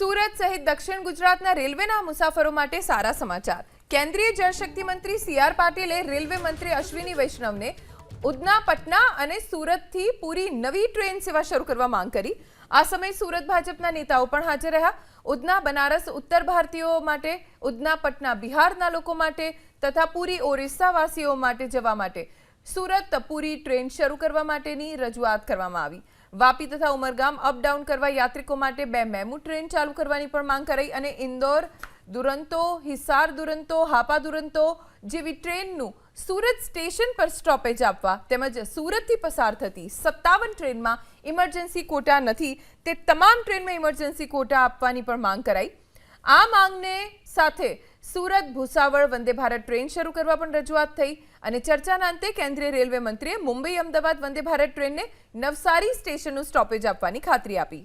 સુરત સહિત દક્ષિણ ગુજરાતના રેલવેના મુસાફરો માટે સારા સમાચાર. કેન્દ્રીય જળશક્તિ મંત્રી સી આર પાટીલે રેલવે મંત્રી અશ્વિની વૈષ્ણવને ઉધના, પટના અને સુરતથી પૂરી નવી ટ્રેન સેવા શરૂ કરવા માંગ કરી. આ સમયે સુરત ભાજપના નેતાઓ પણ હાજર રહ્યા. ઉધના, બનારસ, ઉત્તર ભારતીયો માટે, ઉધના, પટના, બિહારના લોકો માટે તથા પૂરી ઓરિસ્સાવાસીઓ માટે જવા માટે સુરત પૂરી ટ્રેન શરૂ કરવા માટેની રજૂઆત કરવામાં આવી. વાપી તથા ઉમરગામ અપડાઉન કરવા યાત્રિકો માટે બે મેમુ ટ્રેન ચાલુ કરવાની પણ માંગ કરાઈ અને ઇન્દોર દુરંતો, હિસાર દુરંતો, હાપા દુરંતો જેવી ટ્રેનનું સુરત સ્ટેશન પર સ્ટોપેજ આપવા તેમજ સુરતથી પસાર થતી સત્તાવન ટ્રેનમાં ઇમરજન્સી કોટા નથી તે તમામ ટ્રેનમાં ઇમરજન્સી કોટા આપવાની પણ માંગ કરાઈ. આ માંગને સાથે સુરત ભૂસાવળ વંદે ભારત ટ્રેન શરૂ કરવા પણ રજૂઆત થઈ અને ચર્ચાના અંતે કેન્દ્રીય રેલવે મંત્રીએ મુંબઈ અમદાવાદ વંદે ભારત ટ્રેનને નવસારી સ્ટેશનનું સ્ટોપેજ આપવાની ખાતરી આપી.